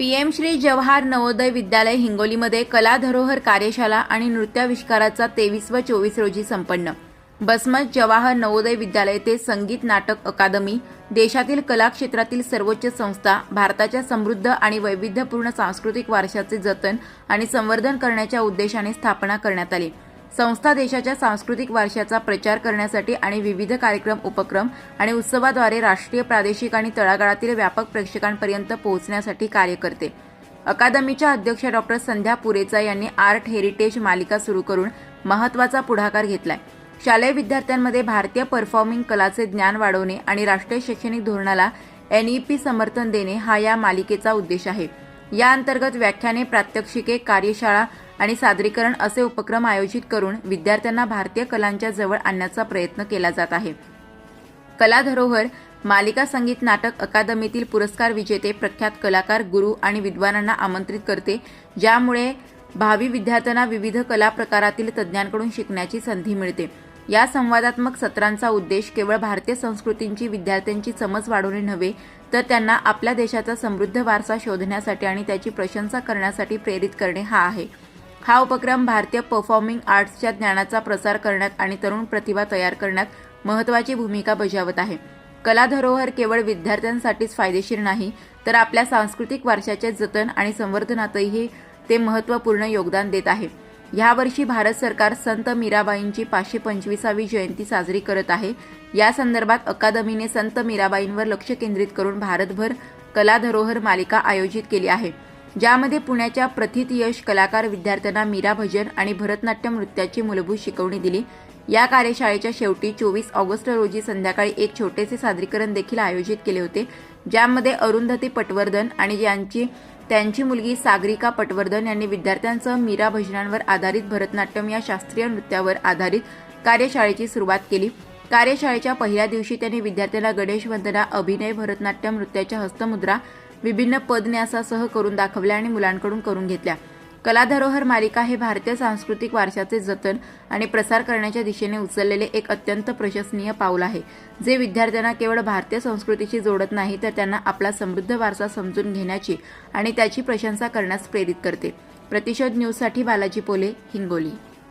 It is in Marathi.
पीएम श्री जवाहर नवोदय विद्यालय हिंगोलीमध्ये कला धरोहर कार्यशाला आणि नृत्याविष्काराचा तेवीस व चोवीस रोजी संपन्न. बसमत जवाहर नवोदय विद्यालय ते संगीत नाटक अकादमी देशातील कला क्षेत्रातील सर्वोच्च संस्था भारताच्या समृद्ध आणि वैविध्यपूर्ण सांस्कृतिक वारशाचे जतन आणि संवर्धन करण्याच्या उद्देशाने स्थापना करण्यात आली. संस्था देशाच्या सांस्कृतिक वारशाचा प्रचार करण्यासाठी आणि विविध कार्यक्रम उपक्रम आणि उत्सवाद्वारे राष्ट्रीय प्रादेशिक आणि तळागाळातील व्यापक प्रेक्षकांपर्यंत पोहोचण्यासाठी कार्य करते. अकादमीच्या अध्यक्ष डॉक्टर संध्या पुरेचा यांनी आर्ट हेरिटेज मालिका सुरू करून महत्त्वाचा पुढाकार घेतलाय. शालेय विद्यार्थ्यांमध्ये भारतीय परफॉर्मिंग कलाचे ज्ञान वाढवणे आणि राष्ट्रीय शैक्षणिक धोरणाला एनईपी समर्थन देणे हा या मालिकेचा उद्देश आहे. या अंतर्गत व्याख्याने प्रात्यक्षिके कार्यशाळा आणि सादरीकरण असे उपक्रम आयोजित करून विद्यार्थ्यांना भारतीय कलांच्या जवळ आणण्याचा प्रयत्न केला जात आहे. कला धरोहर मालिका संगीत नाटक अकादमीतील पुरस्कार विजेते प्रख्यात कलाकार गुरु आणि विद्वानांना आमंत्रित करते ज्यामुळे भावी विद्यार्थ्यांना विविध कला प्रकारातील तज्ज्ञांकडून शिकण्याची संधी मिळते. या संवादात्मक सत्रांचा उद्देश केवळ भारतीय संस्कृतींची विद्यार्थ्यांची समज वाढवणे नव्हे तर त्यांना आपल्या देशाचा समृद्ध वारसा शोधण्यासाठी आणि त्याची प्रशंसा करण्यासाठी प्रेरित करणे हा आहे. हा उपक्रम भारतीय परफॉर्मिंग आर्ट्सच्या ज्ञानाचा प्रसार करण्यात आणि तरुण प्रतिभा तयार करण्यात महत्त्वाची भूमिका बजावत आहे. कला धरोहर केवळ विद्यार्थ्यांसाठीच फायदेशीर नाही तर आपल्या सांस्कृतिक वारशाचे जतन आणि संवर्धनातही ते महत्त्वपूर्ण योगदान देत आहे. यावर्षी भारत सरकार संत मीराबाईंची पाचशे पंचवीसावी जयंती साजरी करत आहे. या संदर्भात अकादमीने संत मीराबाईंवर लक्ष केंद्रित करून भारतभर कला धरोहर मालिका आयोजित केली आहे. ज्यामध्ये पुण्याच्या प्रथित यश कलाकार विद्यार्थ्यांना मीरा भजन आणि भरतनाट्यम नृत्याची मूलभूत शिकवणी दिली. या कार्यशाळेच्या शेवटी चोवीस ऑगस्ट रोजी संध्याकाळी एक छोटेसे सादरीकरण देखील आयोजित केले होते. ज्यामध्ये अरुंधती पटवर्धन आणि ज्यांची त्यांची मुलगी सागरिका पटवर्धन यांनी विद्यार्थ्यांसह मीरा भजनांवर आधारित भरतनाट्यम या शास्त्रीय नृत्यावर आधारित कार्यशाळेची सुरुवात केली. कार्यशाळेच्या पहिल्या दिवशी त्यांनी विद्यार्थ्यांना गणेश वंदना अभिनय भरतनाट्यम नृत्याच्या हस्तमुद्रा विभिन्न पदन्यासासह करून दाखवल्या आणि मुलांकडून करून घेतल्या. कला धरोहर मालिका हे भारतीय सांस्कृतिक वारशाचे जतन आणि प्रसार करण्याच्या दिशेने उचललेले एक अत्यंत प्रशंसनीय पाऊल आहे. जे विद्यार्थ्यांना केवळ भारतीय संस्कृतीशी जोडत नाही तर त्यांना आपला समृद्ध वारसा समजून घेण्याची आणि त्याची प्रशंसा करण्यास प्रेरित करते. प्रतिशोध न्यूजसाठी बालाजी पोले हिंगोली.